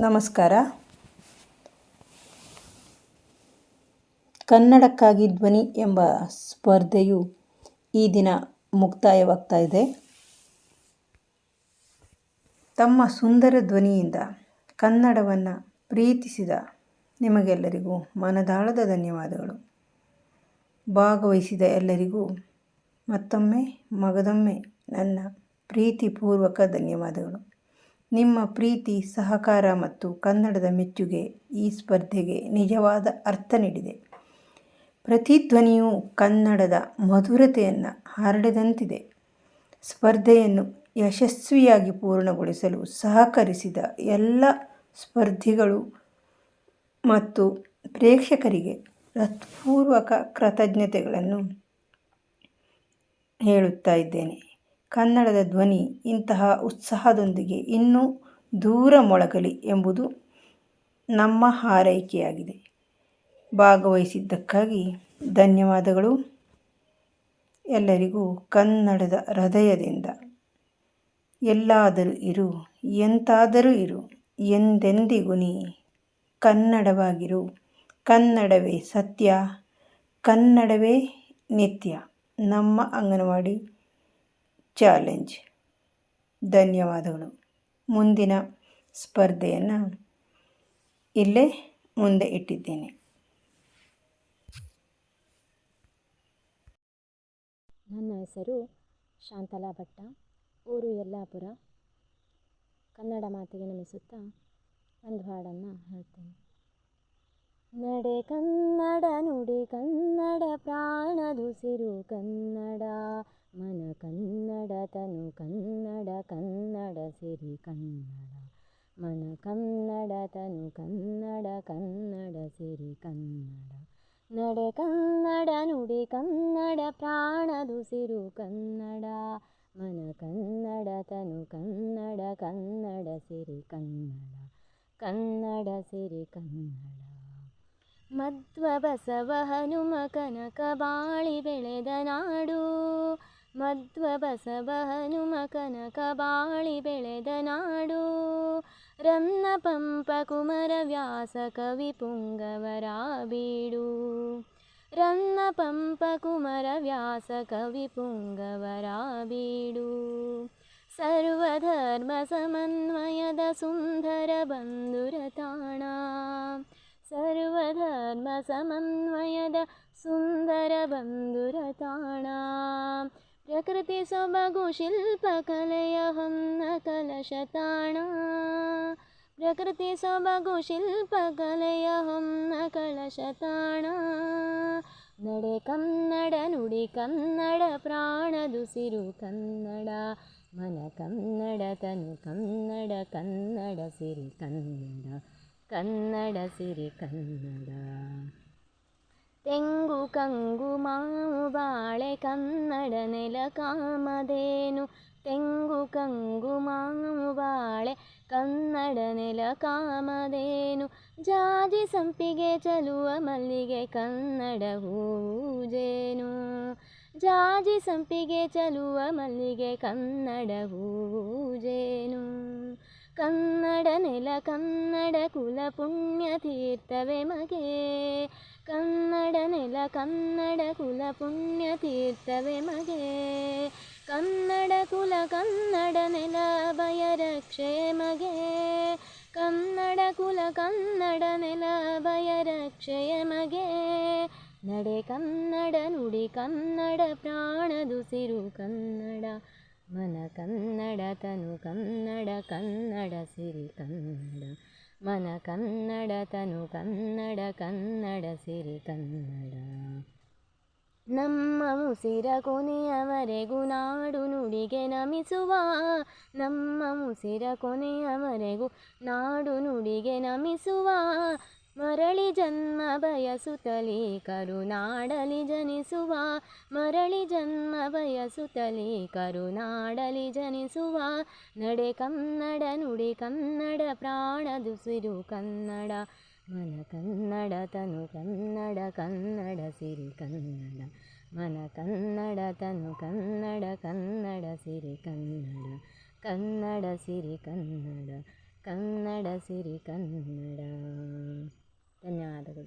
ನಮಸ್ಕಾರ. ಕನ್ನಡಕ್ಕಾಗಿ ಧ್ವನಿ ಎಂಬ ಸ್ಪರ್ಧೆಯು ಈ ದಿನ ಮುಕ್ತಾಯವಾಗ್ತಾ ಇದೆ. ತಮ್ಮ ಸುಂದರ ಧ್ವನಿಯಿಂದ ಕನ್ನಡವನ್ನು ಪ್ರೀತಿಸಿದ ನಿಮಗೆಲ್ಲರಿಗೂ ಮನದಾಳದ ಧನ್ಯವಾದಗಳು. ಭಾಗವಹಿಸಿದ ಎಲ್ಲರಿಗೂ ಮತ್ತೊಮ್ಮೆ, ಮಗದೊಮ್ಮೆ ನನ್ನ ಪ್ರೀತಿಪೂರ್ವಕ ಧನ್ಯವಾದಗಳು. ನಿಮ್ಮ ಪ್ರೀತಿ, ಸಹಕಾರ ಮತ್ತು ಕನ್ನಡದ ಮೆಚ್ಚುಗೆ ಈ ಸ್ಪರ್ಧೆಗೆ ನಿಜವಾದ ಅರ್ಥ ನೀಡಿದೆ. ಪ್ರತಿಧ್ವನಿಯು ಕನ್ನಡದ ಮಧುರತೆಯನ್ನು ಹರಡದಂತಿದೆ. ಸ್ಪರ್ಧೆಯನ್ನು ಯಶಸ್ವಿಯಾಗಿ ಪೂರ್ಣಗೊಳಿಸಲು ಸಹಕರಿಸಿದ ಎಲ್ಲ ಸ್ಪರ್ಧಿಗಳು ಮತ್ತು ಪ್ರೇಕ್ಷಕರಿಗೆ ಹೃತ್ಪೂರ್ವಕ ಕೃತಜ್ಞತೆಗಳನ್ನು ಹೇಳುತ್ತಾ ಇದ್ದೇನೆ. ಕನ್ನಡದ ಧ್ವನಿ ಇಂತಹ ಉತ್ಸಾಹದೊಂದಿಗೆ ಇನ್ನೂ ದೂರ ಮೊಳಗಲಿ ಎಂಬುದು ನಮ್ಮ ಹಾರೈಕೆಯಾಗಿದೆ. ಭಾಗವಹಿಸಿದ್ದಕ್ಕಾಗಿ ಧನ್ಯವಾದಗಳು. ಎಲ್ಲರಿಗೂ ಕನ್ನಡದ ಹೃದಯದಿಂದ ಎಲ್ಲಾದರೂ ಇರು, ಎಂತಾದರೂ ಇರು, ಎಂದೆಂದಿಗೂ ನೀ ಕನ್ನಡವಾಗಿರು. ಕನ್ನಡವೇ ಸತ್ಯ, ಕನ್ನಡವೇ ನಿತ್ಯ. ನಮ್ಮ ಅಂಗನವಾಡಿ ಚಾಲೆಂಜ್. ಧನ್ಯವಾದಗಳು. ಮುಂದಿನ ಸ್ಪರ್ಧೆಯನ್ನು ಇಲ್ಲೇ ಮುಂದೆ ಇಟ್ಟಿದ್ದೇನೆ. ನನ್ನ ಹೆಸರು ಶಾಂತಲಾ ಭಟ್ಟ. ಊರು ಯಲ್ಲಾಪುರ. ಕನ್ನಡ ಮಾತಿಗೆ ನಮಿಸುತ್ತಾ ಒಂದು ಹಾಡನ್ನು ಹೇಳ್ತೇನೆ ನಡೆ ಕನ್ನಡ ನುಡಿ ಕನ್ನಡ ಪ್ರಾಣದುಸಿರು ಕನ್ನಡ. ಮನ ಕನ್ನಡ ತನು ಕನ್ನಡ ಕನ್ನಡ ಸಿರಿ ಕನ್ನಡ. ಮನ ಕನ್ನಡ ತನು ಕನ್ನಡ ಕನ್ನಡ ಸಿರಿ ಕನ್ನಡ. ನಡೆ ಕನ್ನಡ ನುಡಿ ಕನ್ನಡ ಪ್ರಾಣದುಸಿರು ಕನ್ನಡ. ಮನ ಕನ್ನಡ ತನು ಕನ್ನಡ ಕನ್ನಡ ಸಿರಿ ಕನ್ನಡ. ಕನ್ನಡ ಸಿರಿ ಕನ್ನಡ. ಮಧ್ವ ಬಸವ ಹನುಮ ಕನಕ ಬಾಳಿ ಬೆಳೆದ ನಾಡು ಮಧ್ವ ಬಸವ ಹನುಮ ಕನಕ ಬಾಳಿ ಬೆಳೆದ ನಾಡು ರನ್ನ ಪಂಪ ಕುಮರ ವ್ಯಾಸ ಕವಿ ಪುಂಗವರ ಬೀಡು ರನ್ನ ಪಂಪ ಕುಮರ ವ್ಯಾಸ ಕವಿ ಪುಂಗವರ ಬೀಡು ಸರ್ವಧರ್ಮ ಸಮನ್ವಯದ ಸುಂದರ ಬಂಧುರ ತಾಣ ಸರ್ವಧರ್ಮ ಸಮನ್ವಯದ ಸುಂದರ ಬಂಧುರ ತಾಣ. ಪ್ರಕೃತಿ ಸೊಬಗು ಶಿಲ್ಪಕಲೆಯ ಹೊನ್ನ ಕಲಶ ತಾಣ. ಪ್ರಕೃತಿ ಸೊಬಗು ಶಿಲ್ಪಕಲೆಯ ಹೊನ್ನ ಕಲಶ ತಾಣ. ನಡೆ ಕನ್ನಡ, ನುಡಿ ಕನ್ನಡ ಪ್ರಾಣದುಸಿರು ಕನ್ನಡ. ಮನ ಕನ್ನಡ, ತನು ಕನ್ನಡ ಕನ್ನಡ, ಸಿರಿ ಕನ್ನಡ. ಕನ್ನಡ ಸಿರಿ ಕನ್ನಡ. ತೆಂಗು ಕಂಗು ಮಾವು ಬಾಳೆ ಕನ್ನಡ ನೆಲ ಕಾಮದೇನು ತೆಂಗು ಕಂಗು ಮಾವು ಬಾಳೆ ಕನ್ನಡ ನೆಲ ಕಾಮದೇನು ಜಾಜಿ ಸಂಪಿಗೆ ಚಲುವ ಮಲ್ಲಿಗೆ ಕನ್ನಡ ಹೂಜೇನು. ಜಾಜಿ ಸಂಪಿಗೆ ಚಲುವ ಮಲ್ಲಿಗೆ ಕನ್ನಡ ಹೂಜೇನು. ಕನ್ನಡ ನೆಲ, ಕನ್ನಡ ಕುಲ ಪುಣ್ಯ ತೀರ್ಥವೇ ಮಗೆ. ಕನ್ನಡ ನೆಲ, ಕನ್ನಡ ಕುಲ ಪುಣ್ಯ ತೀರ್ಥವೇ ಮಗೆ. ಕನ್ನಡ ಕುಲ, ಕನ್ನಡ ನೆಲ, ಭಯ ರಕ್ಷೆ ಮಗೆ. ಕನ್ನಡ ಕುಲ, ಕನ್ನಡ ನೆಲ, ಭಯ ರಕ್ಷೆಯ ಮಗೆ. ನಡೆ ಕನ್ನಡ, ನುಡಿ ಕನ್ನಡ, ಪ್ರಾಣದುಸಿರು ಕನ್ನಡ, ಮನ ಕನ್ನಡ, ತನು ಕನ್ನಡ ಸಿರಿ ಕನ್ನಡ ಮನ ಕನ್ನಡ, ತನು ಕನ್ನಡ ಕನ್ನಡ ಸಿರಿ ಕನ್ನಡ. ನಮ್ಮ ಮುಸಿರ ಕೊನೆಯವರೆಗೂ ನಾಡು ನುಡಿಗೆ ನಮಿಸುವ. ನಮ್ಮ ಮುಸಿರ ಕೊನೆಯವರೆಗೂ ನಾಡು ನುಡಿಗೆ ನಮಿಸುವ. ಮರಳಿ ಜನ್ಮ ಬಯಸುತ್ತಲೇ ಕರುನಾಡಲಿ ಜನಿಸುವ. ಮರಳಿ ಜನ್ಮ ಬಯಸುತ್ತಲೇ ಕರುನಾಡಲಿ ಜನಿಸುವ. ನಡೆ ಕನ್ನಡ, ನುಡಿ ಕನ್ನಡ ಪ್ರಾಣದುಸಿರು ಕನ್ನಡ. ಮನ ಕನ್ನಡ, ತನು ಕನ್ನಡ ಕನ್ನಡ, ಸಿರಿ ಕನ್ನಡ. ಮನ ಕನ್ನಡ, ತನು ಕನ್ನಡ ಕನ್ನಡ, ಸಿರಿ ಕನ್ನಡ. ಕನ್ನಡ, ಸಿರಿ ಕನ್ನಡ. ಕನ್ನಡ, ಸಿರಿ ಕನ್ನಡ. ధన్యవాదములు